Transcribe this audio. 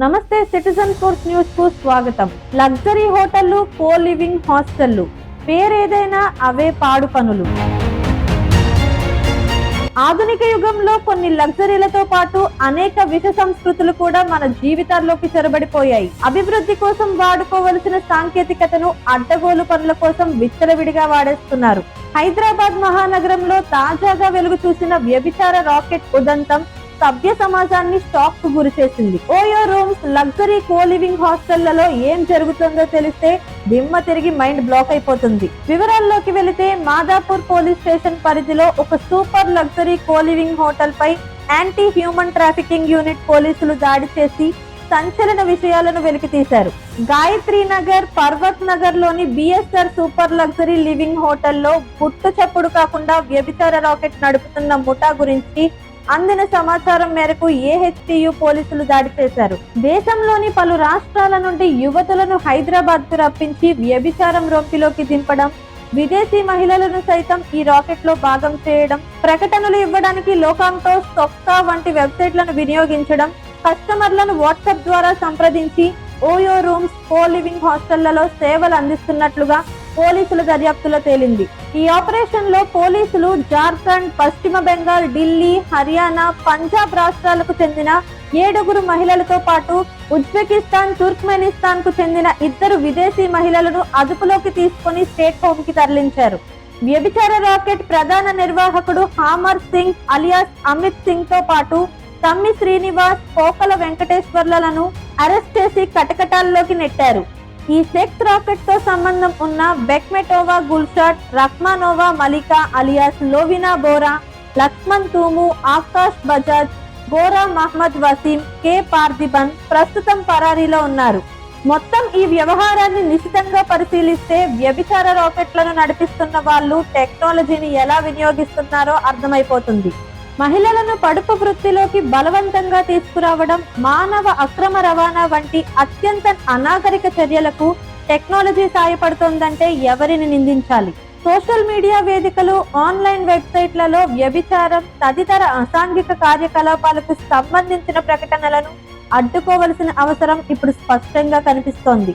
నమస్తే citizen force న్యూస్కు స్వాగతం. లగ్జరీ హోటళ్ళు కో లివింగ్ హాస్టళ్ళు పేరేదైనా అవే పాడు పనులు. ఆధునిక యుగంలో కొన్ని లగ్జరీలతో పాటు అనేక విష సంస్కృతులు కూడా మన జీవితాల్లోకి చొరబడిపోయాయి. అభివృద్ధి కోసం వాడుకోవలసిన సాంకేతికతను అడ్డగోలు పనుల కోసం విచ్చలవిడిగా వాడేస్తున్నారు. హైదరాబాద్ మహానగరంలో తాజాగా వెలుగు చూసిన వ్యభిచార రాకెట్ ఉదంతం సభ్య సమాజాన్ని షాక్కు గురి చేసింది. OYO rooms luxury co living హాస్టళ్ళలో ఏం జరుగుతుందో తెలిస్తే దిమ్మ తిరిగి మైండ్ బ్లాక్ అయిపోతుంది. వివరాల్లోకి వెళితే మాదాపూర్ పోలీస్ స్టేషన్ పరిధిలో ఒక super luxury co living hotel పై యాంటీ హ్యూమన్ ట్రాఫికింగ్ యూనిట్ పోలీసులు దాడి చేసి సంచలన విషయాలను వెలికి తీశారు. గాయత్రి నగర్ పర్వత్ నగర్లోని బిఎస్ఆర్ సూపర్ లగ్జరీ లివింగ్ హోటల్లో గుట్టు చప్పుడు కాకుండా వ్యభిచార రాకెట్ నడుపుతున్న ముఠా గురించి అందిన సమాచారం మేరకు ఏహెచ్టియు పోలీసులు దాడి చేశారు. దేశంలోని పలు రాష్ట్రాల నుండి యువతులను హైదరాబాద్కు రప్పించి వ్యభిచారం రొంపిలోకి దింపడం విదేశీ మహిళలను సైతం ఈ రాకెట్లో భాగం చేయడం ప్రకటనలు ఇవ్వడానికి లోకాంతో సొక్కా వంటి వెబ్సైట్లను వినియోగించడం కస్టమర్లను వాట్సాప్ ద్వారా సంప్రదించి ఓయో రూమ్స్ కో లివింగ్ హాస్టళ్ళలో సేవలు అందిస్తున్నట్లుగా పోలీసుల దర్యాప్తులో తేలింది. ఈ ఆపరేషన్లో పోలీసులు జార్ఖండ్ పశ్చిమ బెంగాల్ ఢిల్లీ హర్యానా పంజాబ్ రాష్ట్రాలకు చెందిన ఏడుగురు మహిళలతో పాటు ఉజ్బెకిస్తాన్ తుర్క్మెనిస్తాన్కు చెందిన ఇద్దరు విదేశీ మహిళలను అదుపులోకి తీసుకుని స్టేట్ హోమ్కి తరలించారు. వ్యభిచార రాకెట్ ప్రధాన నిర్వాహకుడు హామర్ సింగ్ అలియాస్ అమిత్ సింగ్తో పాటు తమ్మి శ్రీనివాస్ పోకల వెంకటేశ్వర్లను అరెస్ట్ చేసి కటకటాల్లోకి నెట్టారు. ఈ సెక్స్ రాకెట్తో సంబంధం ఉన్న Bekmetova Gulshat Rahmanova Malika alias Lovina Bora Laxman Thumu Akash Bajaj Bora Mohammed Waseem K Parthiban ప్రస్తుతం పరారీలో ఉన్నారు. మొత్తం ఈ వ్యవహారాన్ని నిశితంగా పరిశీలిస్తే వ్యభిచార రాకెట్లను నడిపిస్తున్న వాళ్ళు టెక్నాలజీని ఎలా వినియోగిస్తున్నారో అర్థమైపోతుంది. మహిళలను పడుపు వృత్తిలోకి బలవంతంగా తీసుకురావడం మానవ అక్రమ రవాణా వంటి అత్యంత అనాగరిక చర్యలకు టెక్నాలజీ సాయపడుతోందంటే ఎవరిని నిందించాలి? సోషల్ మీడియా వేదికలు ఆన్లైన్ వెబ్సైట్లలో వ్యభిచారం తదితర అసాంఘిక కార్యకలాపాలకు సంబంధించిన ప్రకటనలను అడ్డుకోవలసిన అవసరం ఇప్పుడు స్పష్టంగా కనిపిస్తోంది.